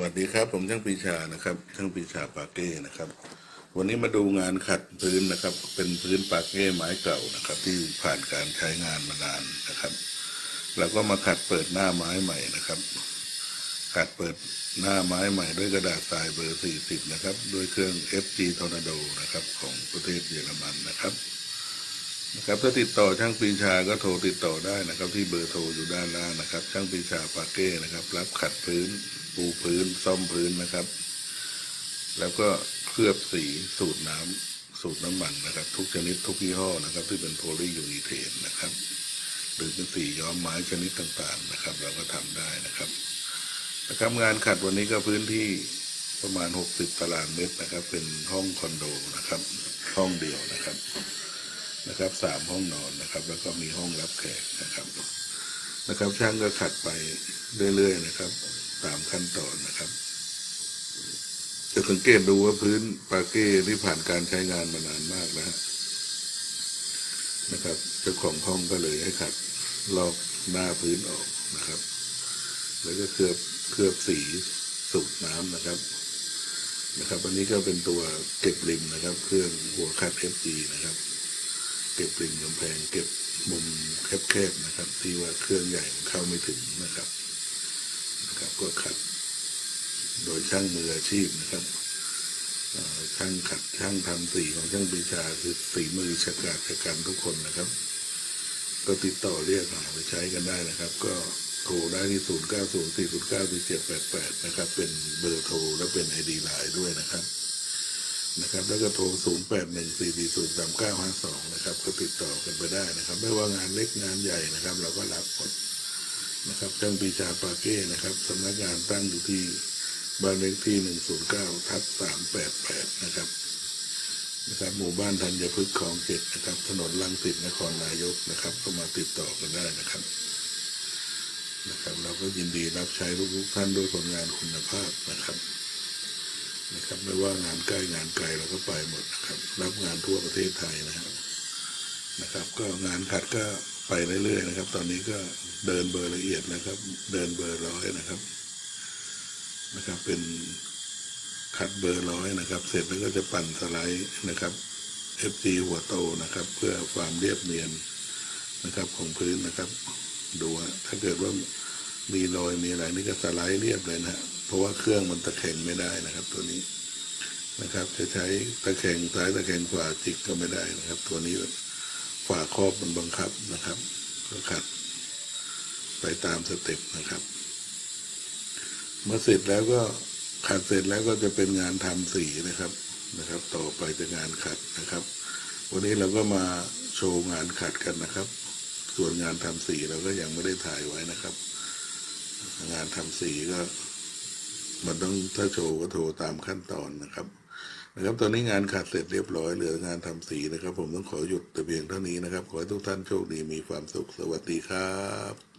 วัสดีครับ ผมช่างปีชานะครับช่างปีชาปาเก้นะครับ วันนี้มาดูงานขัดพื้นนะครับ เป็นพื้นปาเก้ไม้เก่านะครับ ที่ผ่านการใช้งานมานานนะครับเราก็มาขัดเปิดหน้าไม้ใหม่นะครับ ขัดเปิดหน้าไม้ใหม่ด้วยกระดาษทรายเบอร์ 40 นะครับ ด้วยเครื่อง FG Tornado นะครับ ของประเทศเยอรมันนะครับ นะครับถ้าติดต่อช่างปีชาก็โทรติดต่อได้นะครับ ที่เบอร์โทรอยู่ด้านล่างนะครับ ช่างปีชาปาเก้นะครับ รับขัดพื้น ปูพื้น ซ่อมพื้นนะครับ แล้วก็เคลือบสีสูตรน้ำสูตรน้ำมันนะครับ ทุกชนิดทุกยี่ห้อนะครับ ที่เป็นโพลียูรีเทนนะครับ หรือเป็นสีย้อมไม้ชนิดต่างๆนะครับ เราก็ทำได้นะครับนะครับงานขัดวันนี้ก็พื้นที่ประมาณ 60 ตารางเมตรนะครับ เป็นห้องคอนโดนะครับ ห้องเดียวนะครับ นะครับสามห้องนอนนะครับ แล้วก็มีห้องรับแขกนะครับนะครับ ช่างก็ขัดไปเรื่อยๆนะครับ ตามขั้นตอนนะครับจะสังเกตดูว่าพื้นปาเก้ที่ผ่านการใช้งานมานานมากแล้วฮะนะครับเจ้าของห้องก็เลยให้ขัดลอกหน้าพื้นออกนะครับ แล้วก็เคลือบเคลือบสีสูตรน้ำนะครับ นะครับ อันนี้ก็เป็นตัวเก็บริมนะครับ เครื่องหัวขัด FG นะครับ เก็บริมกำแพงเก็บมุมแคบๆนะครับ ที่ว่าเครื่องใหญ่เข้าไม่ถึงนะครับนะครับ ก็ขัด โดยช่างมืออาชีพนะครับช่างขัดช่างทำสีของช่างปีชาคือฝีมือชกาจชกันทุกคนนะครับ ก็ติดต่อเรียกหาไปใช้กันได้นะครับ ก็โทรได้ที่ 0 9 0 4 0 9 4 7 8 8 นะครับ เป็นเบอร์โทรและเป็นไอดีไลน์ด้วยนะครับ นะครับ แล้วก็โทร 0 8 1 4 4 0 3 9 5 2 นะครับ ก็ติดต่อกันไปได้นะครับ ไม่ว่างานเล็กงานใหญ่นะครับ เราก็รับหมดนะครับช่างปีชาปาเก้นะครับสำนักงานตั้งอยู่ที่บ้านเลขที่ 109 ทับ388 นะครับนะครับ หมู่บ้านธัญพฤกษ์ของเจ็ดนะครับ ถนนลังสิตนครนายกนะครับ ก็มาติดต่อกันได้นะครับ นะครับ เราก็ยินดีรับใช้ทุกๆท่านด้วยผลงานคุณภาพนะครับ นะครับไม่ว่างานใกล้งานไกลเราก็ไปหมดนะครับ รับงานทั่วประเทศไทยนะครับนะครับ ก็งานขัดก็ไปเรื่อยๆนะครับ ตอนนี้ก็เดินเบอร์ละเอียดนะครับ เดินเบอร์ร้อยนะครับ นะครับ เป็นขัดเบอร์ร้อยนะครับ เสร็จแล้วก็จะปั่นสไลด์นะครับ FG หัวโตนะครับ เพื่อความเรียบเนียนนะครับของพื้นนะครับ ดูถ้าเกิดว่า มีรอยมีอะไรนี่ก็สไลด์เรียบเลยนะฮะเพราะว่าเครื่องมันตะแคงไม่ได้นะครับ ตัวนี้นะครับ จะใช้ตะแคงซ้ายตะแคงขวาจิกก็ไม่ได้นะครับ ตัวนี้ฝาครอบมันบังคับนะครับ ก็ขัด ไปตามสเต็ปนะครับเมื่อเสร็จแล้วก็ขัดเสร็จแล้วก็จะเป็นงานทำสีนะครับนะครับ ต่อไปจะงานขัดนะครับ วันนี้เราก็มาโชว์งานขัดกันนะครับ ส่วนงานทำสีเราก็ยังไม่ได้ถ่ายไว้นะครับ งานทำสีก็ มันต้องถ้าโชว์ก็โทรตามขั้นตอนนะครับ นะครับ ตอนนี้งานขาดเสร็จเรียบร้อยเหลืองานทำสีนะครับ ผมต้องขอหยุดแต่เพียงเท่านี้นะครับ ขอให้ทุกท่านโชคดีมีความสุขสวัสดีครับ